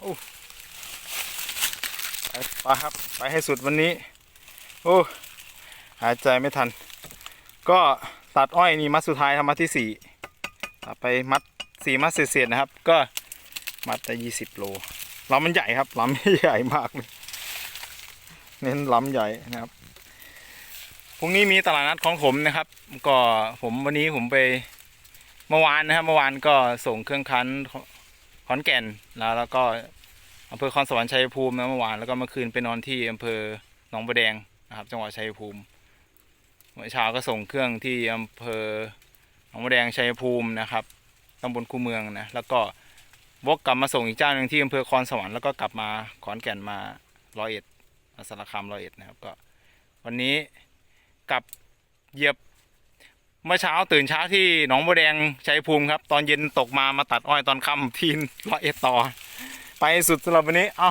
โอ้ไปครับไปให้สุดวันนี้ โอ้หายใจไม่ทัน ก็ตัดอ้อยนี่มัดสุดท้ายทำมัดที่สี่ตัดไปมัดสี่มัดเศษๆนะครับ ก็มัดได้ยี่สิบโลลำมันใหญ่ครับลำใหญ่มากเลยเน้นลำใหญ่นะครับพรุ่งนี้มีตลาดนัดของผมนะครับ ก็ผมวันนี้ผมไปเมื่อวานนะครับเมื่อวานก็ส่งเครื่องคั้น ขอนแก่นแล้วแล้วก็อำเภอคอนสวรรค์ชัยภูมิเมื่อวานแล้วก็เมื่อคืนไปนอนที่อำเภอหนองบัวแดงนะครับ จังหวัดชัยภูมิเมื่อเช้าก็ส่งเครื่องที่อำเภอหนองบัวแดงชัยภูมินะครับตำบลคูเมืองนะแล้วก็วกกลับมาส่งอีกเจ้าหนึ่งที่อำเภอคอนสวรรค์แล้วก็กลับมาขอนแก่นมาร้อยเอ็ดสารคามร้อยเอ็ดนะครับก็วันนี้กลับเหยียบ เมื่อเช้าตื่นเช้าที่หนองบัวแดงชัยภูมิครับ ตอนเย็นตกมามาตัดอ้อยตอนค่ำที่ร้อยเอ็ดต่อ ไปสุดสำหรับวันนี้ เอ้า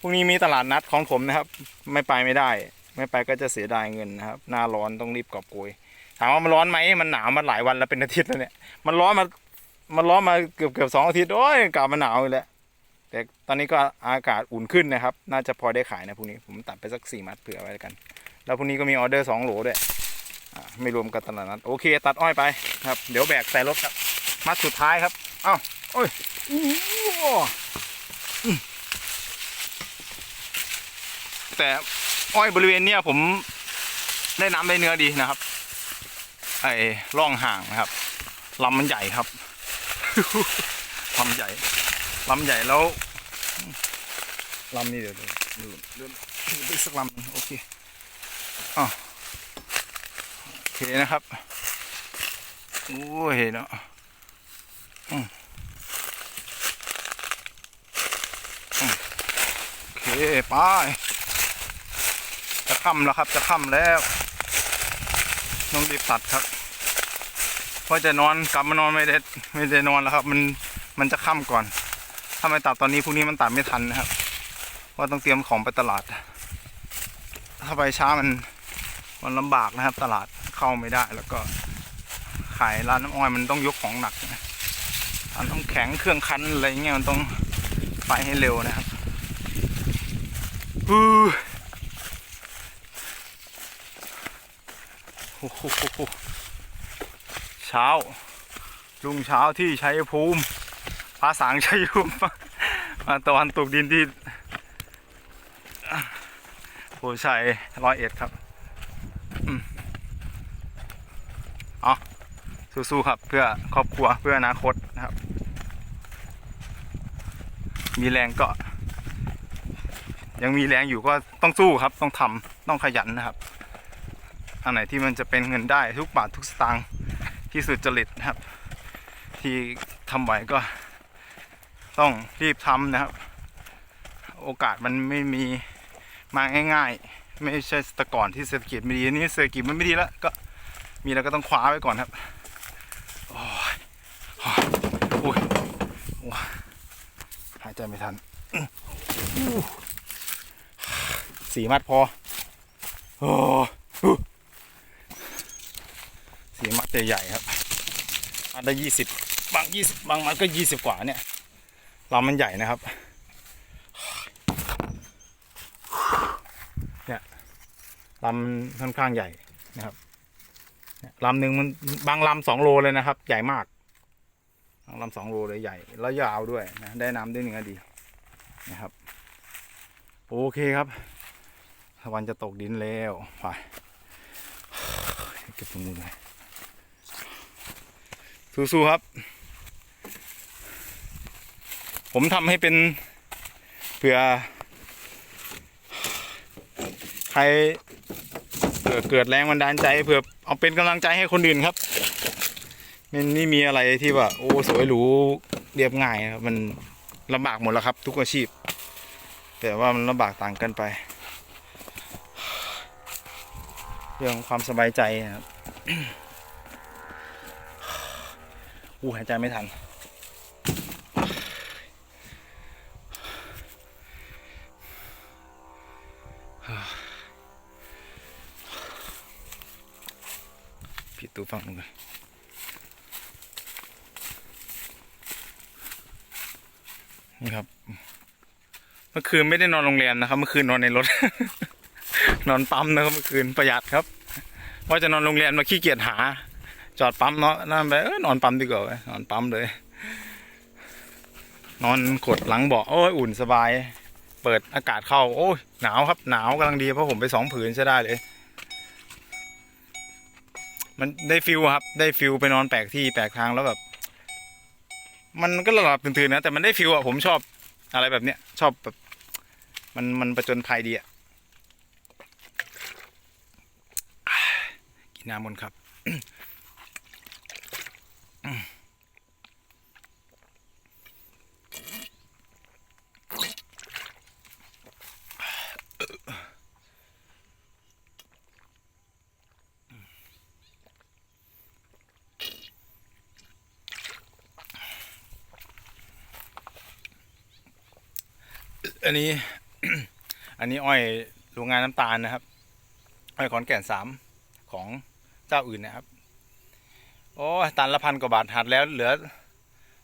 พรุ่งนี้มีตลาดนัดของผมนะครับ ไม่ไปไม่ได้ ไม่ไปก็จะเสียดายเงินนะครับ หน้าร้อนต้องรีบกอบโกยถามว่ามันร้อนไหมมันหนาวมาหลายวันแล้วเป็นอาทิตย์แล้วเนี่ย มันร้อนมา มันร้อนมาเกือบเกือบสองอาทิตย์โอ้ยกลับมาหนาวอีกแล้วแต่ตอนนี้ก็อากาศอุ่นขึ้นนะครับ น่าจะพอได้ขายนะพรุ่งนี้ผมตัดไปสักสี่มัดเผื่อไว้แล้วกัน แล้วพรุ่งนี้ก็มีออเดอร์สองโหลด้วย ไม่รวมกับตลาดนัดโอเค ตัดอ้อยไปครับ เดี๋ยวแบกใส่รถครับ มัดสุดท้ายครับ เอ้าโอ้ยแต่อ้อยบริเวณเนี้ยผมได้น้ำได้เนื้อดีนะครับ ไอ้ร่องห่างนะครับลำมันใหญ่ครับลำใหญ่ลำใหญ่แล้วลำนี่เดี๋ยวเดี๋ยวเดี๋ยวเดี๋ยวไปสักลำโอเคอะโอ เคนะครับโอ้ยเนาะอืมอืมโอเคไปจะค่ำแล้วครับ จะค่ำแล้วต้องรีบตัดครับเพราะจะนอนกลับมานอนไม่ได้ไม่ได้นอนแล้วครับ มันมันจะค่ำก่อน ถ้าไม่ตัดตอนนี้พรุ่งนี้มันตัดไม่ทันนะครับเพราะต้องเตรียมของไปตลาด ถ้าไปช้ามันมันลำบากนะครับตลาด เข้าไม่ได้ แล้วก็ขายร้านน้ำอ้อยมันต้องยกของหนักนะร้านน้ำแข็งเครื่องคั้นอะไรเงี้ยมันต้องไปให้เร็วนะครับฮู้โอ้โหเช้ารุ่งเช้าที่ชัยภูมิภาษางชัยภูมิมาตะวันตกดินที่โพชัยร้อยเอ็ดครับอืมเอา สู้ๆครับ เพื่อครอบครัวเพื่ออนาคตนะครับ มีแรงก็ ยังมีแรงอยู่ก็ต้องสู้ครับ ต้องทำต้องขยันนะครับอันไหนที่มันจะเป็นเงินได้ทุกบาททุกสตางค์ที่สุดจริตนะครับ ที่ทำไหวก็ต้องรีบทำนะครับ โอกาสมันไม่มีมาง่ายๆ ไม่ใช่แต่ก่อนที่เศรษฐกิจไม่ดีนนี้เศรษฐกิจมันไม่ดีแล้วก็มีแล้วก็ต้องคว้าไว้ก่อนครับโอ้ยโอ้ยโอ้ยโอ้ยหาย ใจไม่ทันสี่มัดพอโอ้สีมัดใหญ่ๆครับอันละยี่สิบบางยี่สิบบางมัดก็ยี่สิบกว่าเนี่ยลำมันใหญ่นะครับเนี่ยลำค่อนข้างใหญ่นะครับลำหนึ่งมันบางลำสองโลเลยนะครับ ใหญ่มาก ลำสองโลเลยใหญ่ แล้วยาวด้วยนะได้น้ำได้เนื้อดีนะครับ โอเคครับตะวันจะตกดินแล้วไปเก็บถุงมือเลยสู้ๆครับ ผมทำให้เป็นเผื่อ ใครเกิดเกิดแรงบันดาลใจเผื่อเอาเป็นกำลังใจให้คนอื่นครับ มันนี่มีอะไรที่ว่าโอ้สวยหรูเรียบง่ายครับมันลำบากหมดแล้วครับ ทุกอาชีพ แต่ว่ามันลำบากต่างกันไป เรื่องความสบายใจนะครับอู้หายใจไม่ทัน ผิดตัวฝั่งหนึงเลย นี่ครับ เมื่อคืนไม่ได้นอนโรงแรมนะครับ เมื่อคืนนอนในรถ นอนปั๊มนะครับ เมื่อคืนประหยัดครับ ว่าจะนอนโรงแรมมาขี้เกียจหา จอดปั๊มเนาะนั่นไปเออนอนปั๊มดีกว่าเว้ยนอนปั๊มเลย นอนกดหลังเบาะโอ้ยอุ่นสบาย เปิดอากาศเข้า โอ้ยหนาวครับ หนาวกำลังดีเพราะผมไปสองผืนใช้ได้เลยมันได้ฟิลครับ ได้ฟิลไปนอนแปลกที่แปลกทางแล้วแบบ มันก็หลับตื่นๆนะ แต่มันได้ฟิลอะผมชอบอะไรแบบเนี้ย ชอบแบบ มันมันประจนภัยดีอะกินน้ำมนต์ครับ อันนี้ อันนี้อ้อยโรงงานน้ำตาลนะครับ อ้อยขอนแก่นสามของเจ้าอื่นนะครับ โอ้ตันละพันกว่าบาทหัดแล้วเหลือ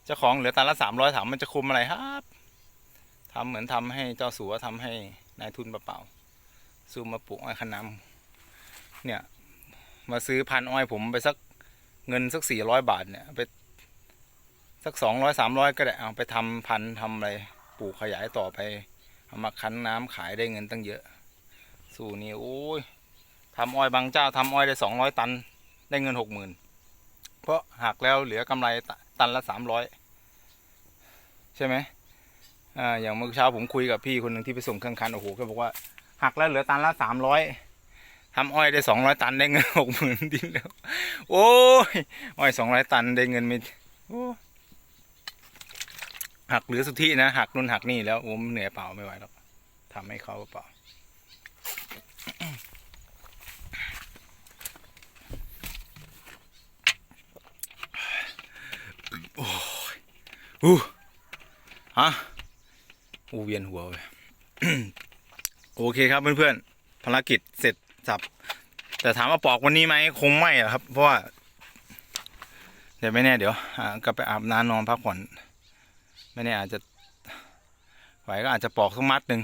เจ้าของเหลือตันละสามร้อยถามมันจะคุมอะไรครับทำเหมือนทำให้เจ้าสัวทำให้นายทุนเปล่าๆซื้อมาปลูกอ้อยขนำเนี่ย มาซื้อพันอ้อยผมไปสักเงินสักสี่ร้อยบาทเนี่ยไปสักสองร้อยสามร้อยก็ได้เอาไปทำพันทำอะไรปลูกขยายต่อไป เอามาคั้นน้ำขายได้เงินตั้งเยอะ สู่นี่โอ้ยทำอ้อยบางเจ้าทำอ้อยได้สองร้อยตัน ได้เงินหกหมื่นเพราะหักแล้วเหลือกำไรตตันละสามร้อยใช่ไหมอ่าอย่างเมื่อเช้าผมคุยกับพี่คนหนึ่งที่ไปส่งเครื่องคันโอ้โหเขาบอกว่าหักแล้วเหลือตันละสามร้อยทำอ้อยได้สองร้อยตันได้เงินหกหมื่นดีแล้ว โอ้ยอ้อยสองร้อยตันได้เงินไม่โอ้ หักหลือสุทธินะหักนู่นหักนี่แล้วโอ้มเหนื่อยเปล่าไม่ไหวหรอกทำให้เขาเปล่าโอ้ยอู้ฮะอู้เวียนหัวเลยโอเคครับเพื่อนๆภารกิจเสร็จสับ แต่ถามว่าปอกวันนี้ไหมคงไม่อะครับ เพราะว่าเดี๋ยวไม่แน่เดี๋ยวกลับไปอาบน้ำนอนพักผ่อน ไม่แน่อาจจะไหวก็อาจจะปอกสักมัดหนึ่ง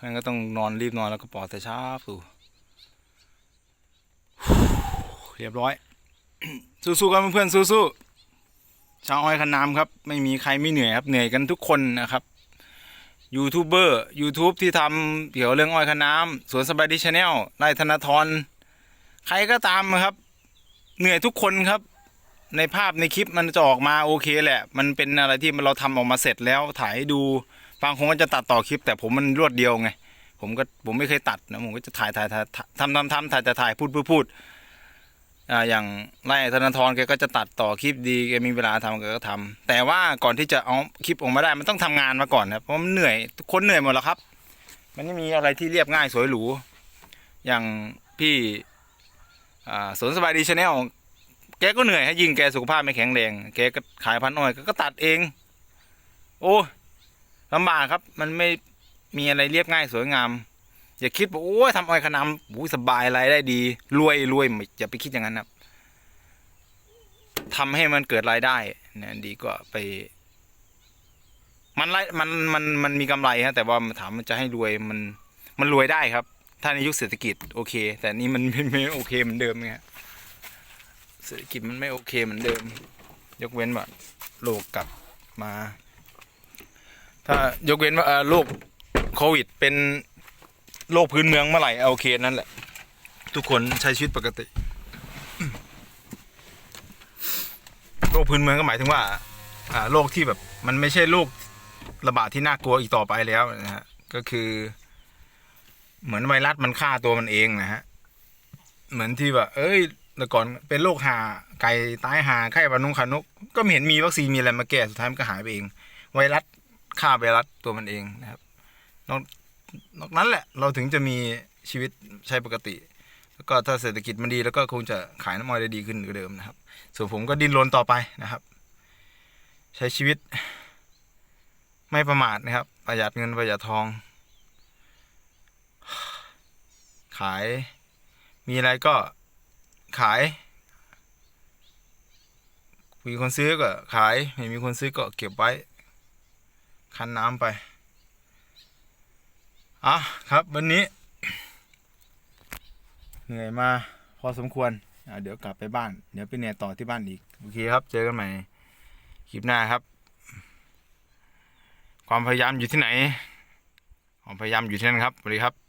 งั้นก็ต้องนอนรีบนอนแล้วก็ปอกแต่เช้าสู่เรียบร้อย สู้ๆกันเพื่อนๆสู้ๆชาวอ้อยคันน้ำครับ ไม่มีใครไม่เหนื่อยครับ เหนื่อยกันทุกคนนะครับยูทูบเบอร์ยูทูบที่ทำเกี่ยวเรื่องอ้อยคันน้ำสวนสบายดีชาแนลนายธนาธรใครก็ตามครับ เหนื่อยทุกคนครับ ในภาพในคลิปมันจะออกมาโอเคแหละ มันเป็นอะไรที่เราทำออกมาเสร็จแล้วถ่ายให้ดูบางคนก็จะตัดต่อคลิป แต่ผมมันรวดเดียวไง ผมก็ผมไม่เคยตัดนะผมก็จะถ่ายถ่ายถ่ายทำทำทำถ่ายแต่ถ่ายพูดพูดพูดอ่าอย่างไล่ธนาธรแกก็จะตัดต่อคลิปดีแกมีเวลาทำแกก็ทำแต่ว่าก่อนที่จะเอาคลิปออกมาได้มันต้องทำงานมาก่อนครับเพราะมันเหนื่อยทุกคนเหนื่อยหมดแล้วครับ มันไม่มีอะไรที่เรียบง่ายสวยหรูอย่างพี่อ่าสวนสบายดีชาแนล แกก็เหนื่อยให้ยิงแกสุขภาพไม่แข็งแรง แกก็ขายพันอ้อยกก็ตัดเอง โอ้ลำบากครับ มันไม่มีอะไรเรียบง่ายสวยงาม อย่าคิดว่าโอ้ยทำอ้อยขนำโอ้สบายอะไรายได้ดี รวยรวยอย่าไปคิดอย่างนั้นครับทำให้มันเกิดรายได้เนี่ยดีกว่าไป มันไรมันมันมันมีกำไรฮะแต่ว่าถามมันจะให้รวยมันมันรวยได้ครับ ถ้าในยุคเศรษฐกิจโอเค แต่นี่มันไม่โอเคเหมือนเดิมไงฮะ เศรษฐกิจมันไม่โอเคเหมือนเดิม ยกเว้นว่าโรคกลับมา ถ้ายกเว้นว่าโรคโควิด เป็นโรคพื้นเมืองเมื่อไหร่โอเคนั่นแหละ ทุกคนใช้ชีวิตปกติโรคพื้นเมืองก็หมายถึงว่าอ่าโรคที่แบบมันไม่ใช่โรคระบาดที่น่ากลัวอีกต่อไปแล้วนะฮะก็คือ เหมือนไวรัสมันฆ่าตัวมันเองนะฮะเหมือนที่แบบเอ้ย แต่ก่อนเป็นโรคหาไก่ตายหาไข้หวัดนกขานุกก็ไม่เห็นมีวัคซีนมีอะไรมาแก้สุดท้ายมันก็หายไปเอง ไวรัสฆ่าไวรัสตัวมันเองนะครับนอกนอกนั้นแหละเราถึงจะมีชีวิตใช้ปกติ แล้วก็ถ้าเศรษฐกิจมันดีแล้วก็คงจะขายน้ำมันได้ดีขึ้นกว่าเดิมนะครับ ส่วนผมก็ดิ้นรนต่อไปนะครับ ใช้ชีวิต ไม่ประมาทนะครับ ประหยัดเงินประหยัดทอง ขายมีอะไรก็ ขาย มีคนซื้อก็ขาย ไม่มีคนซื้อก็เก็บไว้ คั้นน้ำไป อะครับวันนี้ เหนื่อยมาพอสมควร เดี๋ยวกลับไปบ้าน เดี๋ยวไปเหนื่อยต่อที่บ้านอีก โอเคครับ เจอกันใหม่คลิปหน้าครับ ความพยายามอยู่ที่ไหน ความพยายามอยู่ที่นั่นครับสวัสดีครับ